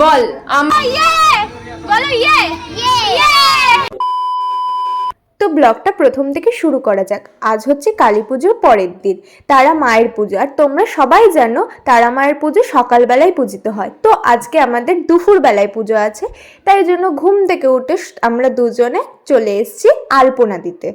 বল আমার বলো ইয়ে ইয়ে! তো ব্লগটা প্রথম থেকে শুরু করা যাক। আজ হচ্ছে কালী পুজোর পরের দিন। তারা মায়ের পুজো। আর তোমরা সবাই জানো, তারা মায়ের পুজো সকালবেলায় পূজিত হয়। তো আজকে আমাদের দুপুর বেলায় পুজো আছে। তাই জন্য ঘুম থেকে উঠে আমরা দুজনে চলে এসেছি আলপনা দিতে।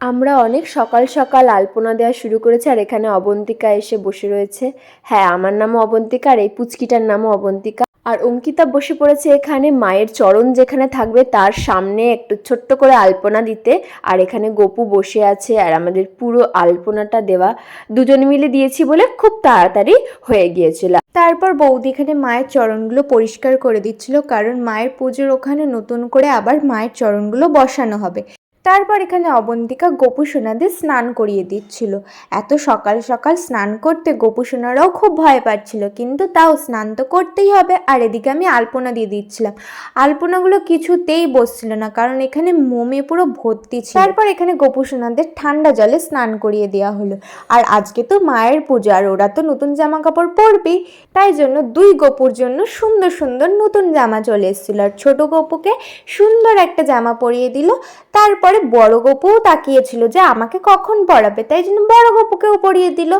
আমরা অনেক সকাল সকাল আলপনা দেওয়া শুরু করেছি। আর এখানে অবন্তিকা এসে বসে রয়েছে। হ্যাঁ আমার নামও অবন্তিকা আর এই পুচকিটার নামও অবন্তিকা। আর অঙ্কিতা বসে পড়েছে এখানে, মায়ের চরণ যেখানে থাকবে তার সামনে একটু ছোট্ট করে আলপনা দিতে। আর এখানে গপু বসে আছে আর আমাদের পুরো আলপনাটা দেওয়া। দুজনে মিলে দিয়েছি বলে খুব তাড়াতাড়ি হয়ে গিয়েছিল। তারপর বৌদি এখানে মায়ের চরণগুলো পরিষ্কার করে দিচ্ছিল, কারণ মায়ের পুজোর ওখানে নতুন করে আবার মায়ের চরণগুলো বসানো হবে। তারপর এখানে অবন্তিকা গোপু সোনাদের স্নান করিয়ে দিচ্ছিল। এত সকাল সকাল স্নান করতে গোপু সোনারাও খুব ভয় পাচ্ছিল, কিন্তু তাও স্নান তো করতেই হবে। আর এদিকে আমি আলপনা দিয়ে দিচ্ছিলাম। আলপনাগুলো কিছুতেই বসছিল না, কারণ এখানে মোমে পুরো ভর্তি ছিল। তারপর এখানে গোপু সোনাদের ঠান্ডা জলে স্নান করিয়ে দেওয়া হলো। আর আজকে তো মায়ের পুজো, আর ওরা তো নতুন জামা কাপড় পরবেই। তাই জন্য দুই গোপুর জন্য সুন্দর সুন্দর নতুন জামা চলে এসেছিল। আর ছোট গোপুকে সুন্দর একটা জামা পরিয়ে দিল। তারপরে বড় গপুও তাকিয়েছিল যে আমাকে কখন পড়াবে। তাই জন্য বড় গপুকেও পরিয়ে দিল।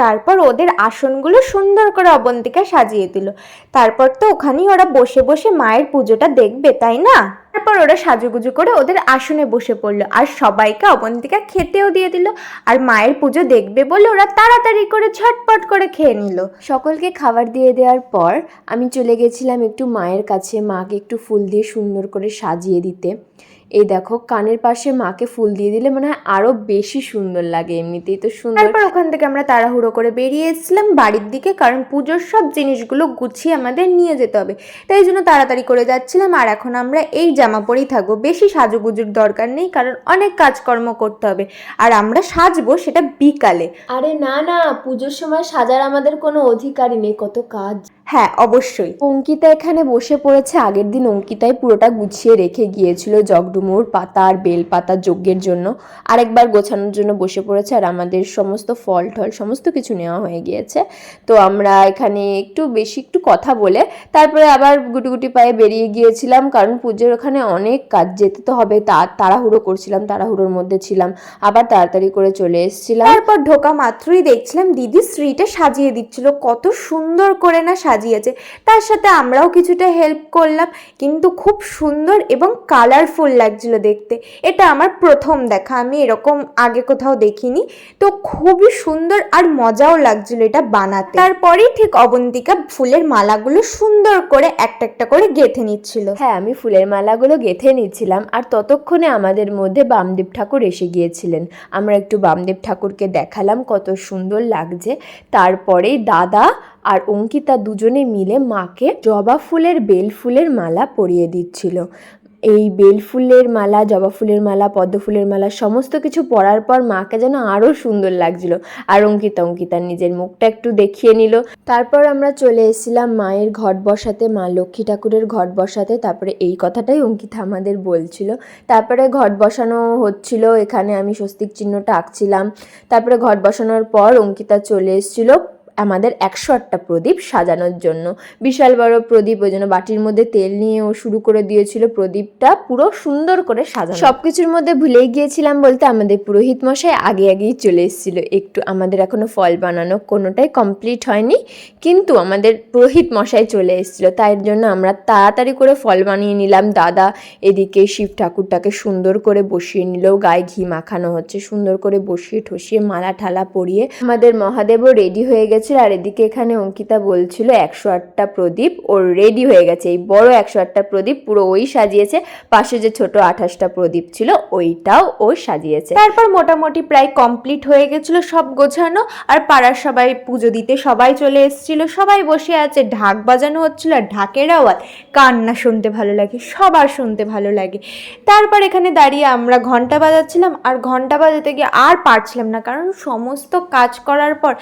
তারপর ওদের আসনগুলো সুন্দর করে অবন্তিকা সাজিয়ে দিল। তারপর তো ওখানেই ওরা বসে বসে মায়ের পুজোটা দেখবে, তাই না? তারপর ওরা সাজুগুজু করে ওদের আসনে বসে পড়ল আর সবাইকে অবন্তিকা খেতেও দিয়ে দিল আর মায়ের পুজো দেখবে বলে ওরা তাড়াতাড়ি করে ঝটপট করে খেয়ে নিল। সকলকে খাবার দিয়ে দেওয়ার পর আমি চলে গেছিলাম একটু মায়ের কাছে মাকে একটু ফুল দিয়ে সুন্দর করে সাজিয়ে দিতে। এই দেখো কানের পাশে মাকে ফুল দিয়ে দিলে মনে হয় আরও বেশি সুন্দর লাগে এমনিতেই তো সুন্দর। তারপর ওখান থেকে আমরা তাড়াহুড়ো করে বেরিয়ে এসেছিলাম বাড়ির দিকে কারণ পুজোর সব জিনিসগুলো গুছিয়ে আমাদের নিয়ে যেতে হবে। তাই জন্য তাড়াতাড়ি করে যাচ্ছিলাম আর এখন আমরা এই জামা পরেই থাকব। বেশি সাজুগুজুর দরকার নেই কারণ অনেক কাজকর্ম করতে হবে আর আমরা সাজবো সেটা বিকালে। আরে না না পুজোর সময় সাজার আমাদের কোনো অধিকারই নেই কত কাজ। হ্যাঁ অবশ্যই। অঙ্কিতা এখানে বসে পড়েছে। আগের দিন অঙ্কিতাই পুরোটা গুছিয়ে রেখে গিয়েছিল জগডুমুর পাতা আর বেল পাতা যজ্ঞের জন্য। আরেকবার গোছানোর জন্য বসে পড়েছে আর আমাদের সমস্ত ফল টল সমস্ত কিছু নেওয়া হয়ে গিয়েছে। তো আমরা এখানে একটু বেশি একটু কথা বলে তারপরে আবার গুটি পায়ে বেরিয়ে গিয়েছিলাম কারণ পুজোর ওখানে অনেক কাজ যেতে তো হবে। তা তাড়াহুড়ো করছিলাম তাড়াহুড়োর মধ্যে ছিলাম। আবার তাড়াতাড়ি করে চলে এসেছিলাম। তারপর ঢোকা মাত্রই দেখছিলাম দিদি শ্রীটা সাজিয়ে দিচ্ছিল। কত সুন্দর করে না সাজিয়েছে। তার সাথে আমরাও কিছুটা হেল্প করলাম, কিন্তু খুব সুন্দর এবং কালারফুল লাগছিল দেখতে। এটা আমার প্রথম দেখা, আমি এরকম আগে কোথাও দেখিনি। তো খুবই সুন্দর আর মজাও লাগছিল এটা বানাতে। তারপরেই ঠিক অবন্তিকা ফুলের মালাগুলো সুন্দর করে একটা একটা করে গেঁথে নিচ্ছিল। হ্যাঁ আমি ফুলের মালাগুলো গেঁথে নিচ্ছিলাম আর ততক্ষণে আমাদের মধ্যে বামদেব ঠাকুর এসে গিয়েছিলেন। আমরা একটু বামদেব ঠাকুরকে দেখালাম কত সুন্দর লাগছে। তারপরেই দাদা আর অঙ্কিতা দুজনে মিলে মাকে জবা ফুলের বেল ফুলের মালা পরিয়ে দিচ্ছিল। এই বেল ফুলের মালা, জবা ফুলের মালা, পদ্ম ফুলের মালা সমস্ত কিছু পরার পর মাকে যেন আরও সুন্দর লাগছিল। আর অঙ্কিতা, অঙ্কিতার নিজের মুখটা একটু দেখিয়ে নিল। তারপর আমরা চলে এসেছিলাম মায়ের ঘট বসাতে, মা লক্ষ্মী ঠাকুরের ঘট বসাতে। তারপরে এই কথাটাই অঙ্কিতা আমাদের বলছিল। তারপরে ঘট বসানো হচ্ছিল, এখানে আমি স্বস্তিক চিহ্নটা আঁকছিলাম। তারপরে ঘট বসানোর পর অঙ্কিতা চলে এসেছিল আমাদের একশো আটটা প্রদীপ সাজানোর জন্য। বিশাল বড় প্রদীপ, ওই জন্য বাটির মধ্যে তেল নিয়ে ও শুরু করে দিয়েছিল প্রদীপটা পুরো সুন্দর করে সাজানো। সব কিছুর মধ্যে ভুলেই গিয়েছিলাম বলতে আমাদের পুরোহিত মশাই আগে আগেই চলে এসেছিল। একটু আমাদের এখনও ফল বানানো কোনোটাই কমপ্লিট হয়নি, কিন্তু আমাদের পুরোহিত মশাই চলে এসেছিল। তাই জন্য আমরা তাড়াতাড়ি করে ফল বানিয়ে নিলাম। দাদা এদিকে শিব ঠাকুরটাকে সুন্দর করে বসিয়ে নিল, গায়ে ঘি মাখানো হচ্ছে, সুন্দর করে বসিয়ে ঠসিয়ে মালা ঠালা পরিয়ে আমাদের মহাদেবও রেডি হয়ে গেছে। হয়েছিল আর এদিকে এখানে অঙ্কিতা বলছিল একশো আটটা প্রদীপ, ওর রেডি হয়ে গেছে। এই বড় একশো আটটা প্রদীপ পুরো ওই সাজিয়েছে, পাশে যে ছোট আঠাশটা প্রদীপ ছিল, ওইটাও ও সাজিয়েছে। তারপর মোটামুটি প্রায় কমপ্লিট হয়ে গেছিল সব গোছানো, আর পাড়ার সবাই পুজো দিতে সবাই চলে এসেছিল। সবাই বসে আছে, ঢাক বাজানো হচ্ছিল, আর ঢাকের আওয়াজ, কান্না শুনতে ভালো লাগে, সবার শুনতে ভালো লাগে। তারপর এখানে দাঁড়িয়ে আমরা ঘণ্টা বাজাচ্ছিলাম, আর ঘণ্টা বাজাতে গিয়ে আর পারছিলাম না, কারণ সমস্ত কাজ করার পর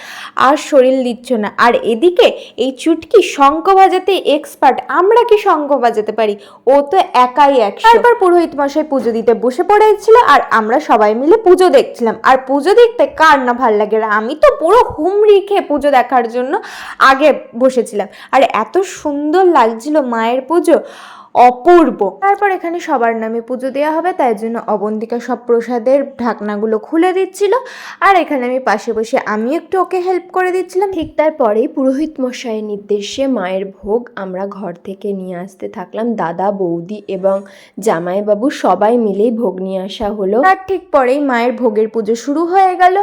আর শরীর দিচ্ছ না। আর এদিকে এই চুটকি শঙ্খ বাজাতে এক্সপার্ট আমরা কি শঙ্খ বাজাতে পারি? ও তো একাই এক তারপর পুরোহিত মশাই পুজো দিতে বসে পড়েছিল আর আমরা সবাই মিলে পুজো দেখছিলাম। আর পুজো দেখতে কার না ভালো লাগে আমি তো পুরো হুমড়ি খেয়ে পুজো দেখার জন্য আগে বসেছিলাম। আর এত সুন্দর লাগছিল মায়ের পুজো। অপূর্ব। তারপর এখানে সবার নামে পুজো দেওয়া হবে, তাই জন্য অবন্তিকা সব প্রসাদের ঢাকনাগুলো খুলে দিচ্ছিল। আর এখানে আমি পাশে বসে আমি একটু ওকে হেল্প করে দিচ্ছিলাম। ঠিক তারপরেই পুরোহিত মশাইয়ের নির্দেশে মায়ের ভোগ আমরা ঘর থেকে নিয়ে আসতে থাকলাম। দাদা, বৌদি এবং জামাইবাবু সবাই মিলেই ভোগ নিয়ে আসা হলো। তার ঠিক পরেই মায়ের ভোগের পুজো শুরু হয়ে গেল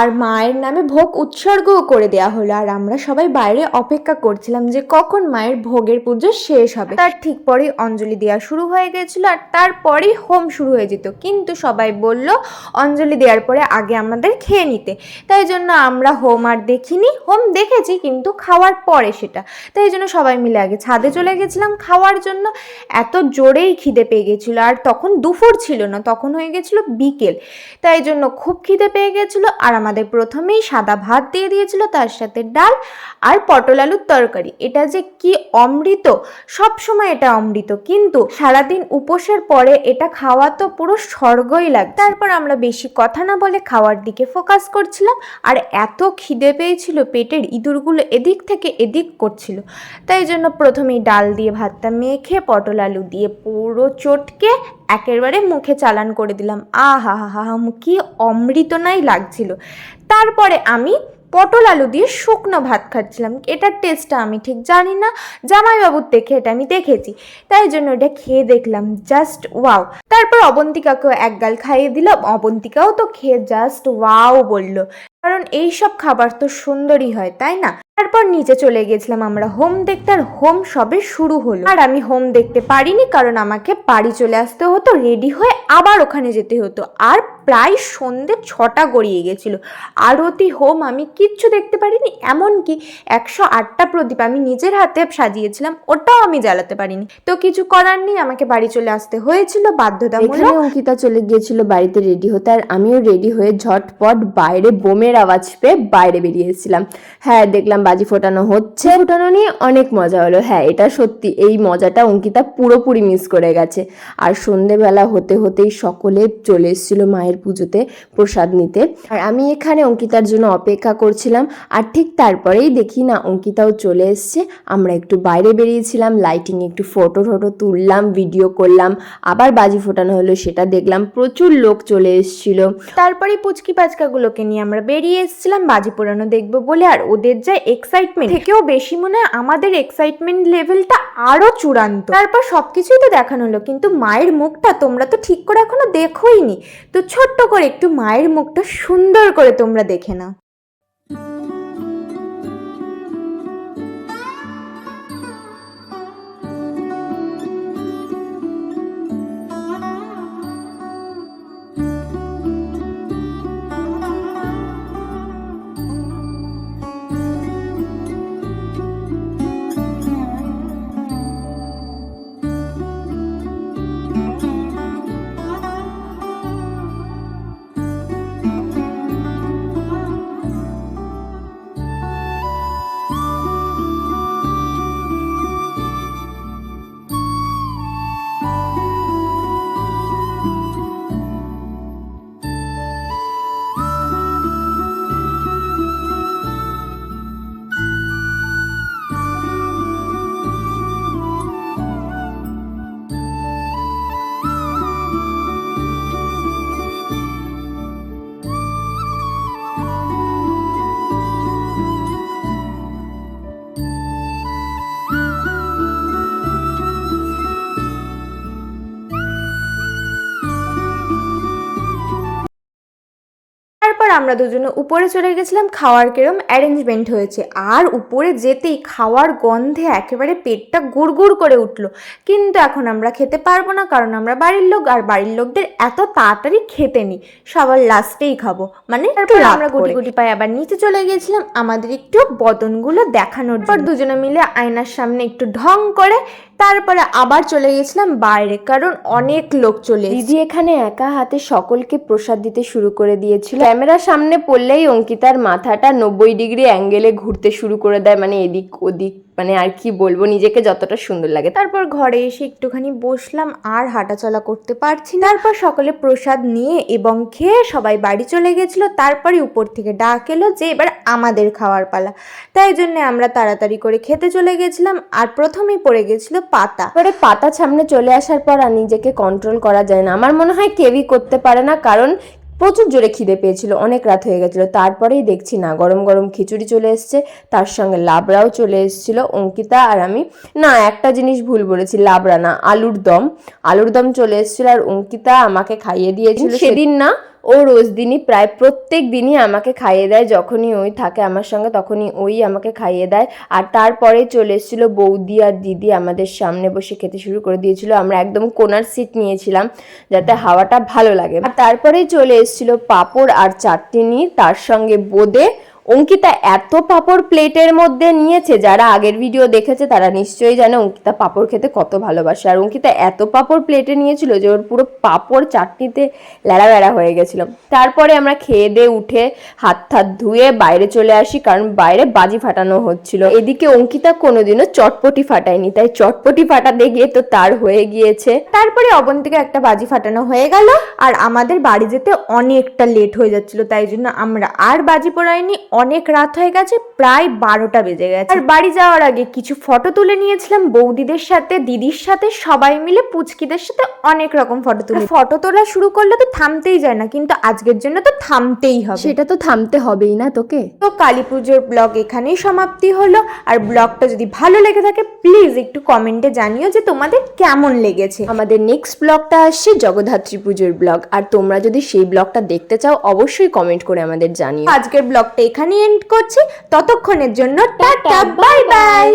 আর মায়ের নামে ভোগ উৎসর্গও করে দেওয়া হলো। আর আমরা সবাই বাইরে অপেক্ষা করছিলাম যে কখন মায়ের ভোগের পুজো শেষ হবে। তার ঠিক পরেই অঞ্জলি দেওয়া শুরু হয়ে গেছিল আর তারপরেই হোম শুরু হয়ে যেত। কিন্তু সবাই বলল, অঞ্জলি দেওয়ার পরে আগে আমাদের খেয়ে নিতে। তাই জন্য আমরা হোম আর দেখিনি। হোম দেখেছি, কিন্তু খাওয়ার পরে সেটা। তাই জন্য সবাই মিলে আগে ছাদে চলে গেছিলাম খাওয়ার জন্য। এত জোরেই খিদে পেয়ে গেছিল আর তখন দুপুর ছিল না, তখন হয়ে গেছিল বিকেল। তাই জন্য খুব খিদে পেয়ে গেছিল আর আমাদের প্রথমেই সাদা ভাত দিয়ে দিয়েছিল, তার সাথে ডাল আর পটল আলুর তরকারি। এটা যে কি অমৃত! সব সময় এটা অমৃত। কিন্তু সারাদিন উপোসের পরে এটা খাওয়া তো পুরো স্বর্গই লাগে তারপর আমরা বেশি কথা না বলে খাওয়ার দিকে ফোকাস করছিলাম, আর এত খিদে পেয়েছিল, পেটের ইঁদুরগুলো এদিক থেকে এদিক করছিল। তাই জন্য প্রথমেই ডাল দিয়ে ভাতটা মেখে, পটল আলু দিয়ে পুরো চটকে একেবারে মুখে চালান করে দিলাম। আহা হা হা হা, কি অমৃতনাই লাগছিল। তারপরে আমি পটল আলু দিয়ে শুকনো ভাত খাচ্ছিলাম। এটার টেস্টটা আমি ঠিক জানি না। জামাইবাবুর দেখে এটা আমি দেখেছি। তাই জন্য এটা খেয়ে দেখলাম জাস্ট ওয়াও তারপর অবন্তিকাকেও এক গাল খাইয়ে দিলাম। অবন্তিকাও তো খেয়ে জাস্ট ওয়াও বলল। কারণ এই সব খাবার তো সুন্দরই হয়, তাই না? তারপর নিচে চলে গেছিলাম আমরা। হোম দেখতে আর হোম সবে শুরু হলো। আর আমি হোম দেখতে পারিনি কারণ আমাকে বাড়ি চলে আসতে হতো, রেডি হয়ে আবার ওখানে যেতে হতো। আর প্রায় সন্ধে ছটা গড়িয়ে গেছিল। আরতি হোম আমি কিচ্ছু দেখতে পারিনি, এমনকি একশো আটটা প্রদীপ আমি নিজের হাতে সাজিয়েছিলাম, ওটাও আমি জ্বালাতে পারিনি। তো কিছু করার নেই, আমাকে বাড়ি চলে আসতে হয়েছিল, বাধ্যতামূলক। অঙ্কিতা চলে গিয়েছিল বাড়িতে রেডি হতে, আর আমিও রেডি হয়ে ঝটপট বাইরে বোমের আওয়াজ পেয়ে বাইরে বেরিয়েছিলাম। হ্যাঁ দেখলাম বাজি ফোটানো হচ্ছে। ফোটানো নিয়ে অনেক মজা হলো। হ্যাঁ এটা সত্যি, এই মজাটা অঙ্কিতা পুরোপুরি মিস করে গেছে। আর সন্ধেবেলা হতে হতেই সকলে চলে এসেছিল মায়ের পুজোতে প্রসাদ নিতে। আর আমি এখানে অঙ্কিতার জন্য অপেক্ষা করছিলাম। আর ঠিক তারপরেই দেখি না, অঙ্কিতাও চলে এসছে। আমরা একটু বাইরে বেরিয়েছিলাম লাইটিং একটু ফটো টটো তুললাম ভিডিও করলাম। আবার বাজি ফোটানো হলো, সেটা দেখলাম। প্রচুর লোক চলে এসেছিল। তারপরে পুচকি পাচকাগুলোকে নিয়ে আমরা বেরিয়ে এসেছিলাম। বাজি পোড়ানো দেখব বলে, আর ওদের যা এক্সাইটমেন্ট থেকেও বেশি মনে হয় আমাদের এক্সাইটমেন্ট লেভেলটা আরও চূড়ান্ত। তারপর সবকিছুই তো দেখানো হলো, কিন্তু মায়ের মুখটা তোমরা তো ঠিক করে এখনও দেখোইনি। তো ছোট্ট করে একটু মায়ের মুখটা সুন্দর করে তোমরা দেখে নাও। আমরা দুজনে উপরে চলে গেছিলাম খাওয়ার কিরম অ্যারেঞ্জমেন্ট হয়েছে। আর উপরে যেতেই খাওয়ার গন্ধে একেবারে পেটটা গুড়গুড় করে উঠল। কিন্তু এখন আমরা খেতে পারব না কারণ আমরা বাড়ির লোক আর বাড়ির লোকদের এত তাড়াতাড়ি খেতে নি সবার লাস্টেই খাব। মানে তারপর আমরা গুটি গুটি পায়ে আবার নিচে চলে গেছিলাম আমাদের একটু বদনগুলো দেখানোর পর দুজনে মিলে আয়নার সামনে একটু ঢং করে তারপরে আবার চলে গেছিলাম বাইরে কারণ অনেক লোক চলে। দিদি এখানে একা হাতে সকলকে প্রসাদ দিতে শুরু করে দিয়েছিল ক্যামেরার সামনে পড়লেই অঙ্কিতার মাথাটা নব্বই ডিগ্রি অ্যাঙ্গেলে ঘুরতে শুরু করে দেয় মানে এদিক ওদিক মানে আর কি বলব, নিজেকে যতটা সুন্দর লাগে। তারপর ঘরে এসে একটুখানি বসলাম, আর হাঁটাচলা করতে পারছি না। তারপর সকলে প্রসাদ নিয়ে এবং খেয়ে সবাই বাড়ি চলে গেছিল। তারপরে উপর থেকে ডাক এলো যে, এবার আমাদের খাওয়ার পালা। তাই জন্য আমরা তাড়াতাড়ি করে খেতে চলে গেছিলাম, আর প্রথমেই পড়ে গেছিল পাতা। তারপরে পাতা সামনে চলে আসার পর আর নিজেকে কন্ট্রোল করা যায় না। আমার মনে হয় কেউই করতে পারে না, কারণ প্রচুর জোরে খিদে পেয়েছিল অনেক রাত হয়ে গেছিল। তারপরেই দেখছি না গরম গরম খিচুড়ি চলে এসছে তার সঙ্গে লাবড়াও চলে এসেছিল অঙ্কিতা আর আমি। না একটা জিনিস ভুল বলেছি লাবড়া না আলুর দম। আলুর দম চলে এসেছিল আর অঙ্কিতা আমাকে খাইয়ে দিয়েছিল। সেদিন না ও রোজ দিনই প্রায় প্রত্যেক দিনই আমাকে খাইয়ে দেয়, যখনই ওই থাকে আমার সঙ্গে তখনই ওই আমাকে খাইয়ে দেয়। আর তারপরে চলে এসেছিল বৌদি আর দিদি আমাদের সামনে বসে খেতে শুরু করে দিয়েছিল। আমরা একদম কোনার সিট নিয়েছিলাম যাতে হাওয়াটা ভালো লাগে। আর তারপরেই চলে এসেছিল পাপড় আর চাটনি তার সঙ্গে বোঁদে অঙ্কিতা এত পাপড় প্লেটের মধ্যে নিয়েছে, যারা আগের ভিডিও দেখেছে তারা নিশ্চয়ই জানে অঙ্কিতা পাপড় খেতে কত ভালোবাসে। আর অঙ্কিতা এত পাপড় প্লেটে নিয়েছিল যে ওর পুরো পাপড় চাটনিতে লেড়া বেড়া হয়ে গেছিল। তারপরে আমরা খেয়ে দিয়ে উঠে হাত হাত ধুয়ে বাইরে চলে আসি, কারণ বাইরে বাজি ফাটানো হচ্ছিল। এদিকে অঙ্কিতা কোনোদিনও চটপটি ফাটায়নি, তাই চটপটি ফাটাতে গিয়ে তো তার হয়ে গিয়েছে। তারপরে অবন্তিকে একটা বাজি ফাটানো হয়ে গেল, আর আমাদের বাড়ি যেতে অনেকটা লেট হয়ে যাচ্ছিল, তাই জন্য আমরা আর বাজি পড়াইনি অনেক রাত হয়ে গেছে প্রায় বারোটা বেজে গেছে। আর বাড়ি যাওয়ার আগে কিছু ফটো তুলে নিয়েছিলাম বৌদিদের সাথে দিদির সাথে সবাই মিলে পুচকিদের সাথে অনেক রকম ফটো তুলে। ফটো তোলা শুরু করলে তো থামতেই যায় না কিন্তু আজকের জন্য তো থামতেই হবে। সেটা তো থামতে হবেই না তোকে। তো কালী পুজোর ব্লগ এখানেই সমাপ্তি হলো। আর ব্লগটা যদি ভালো লেগে থাকে প্লিজ একটু কমেন্টে জানিও যে তোমাদের কেমন লেগেছে। আমাদের নেক্সট ব্লগটা আসছে জগদ্ধাত্রী পুজোর ব্লগ আর তোমরা যদি সেই ব্লগটা দেখতে চাও অবশ্যই কমেন্ট করে আমাদের জানিও। আজকের ব্লগটা এখানেই এন্ড করছি। ততক্ষণের জন্য টাটা বাই বাই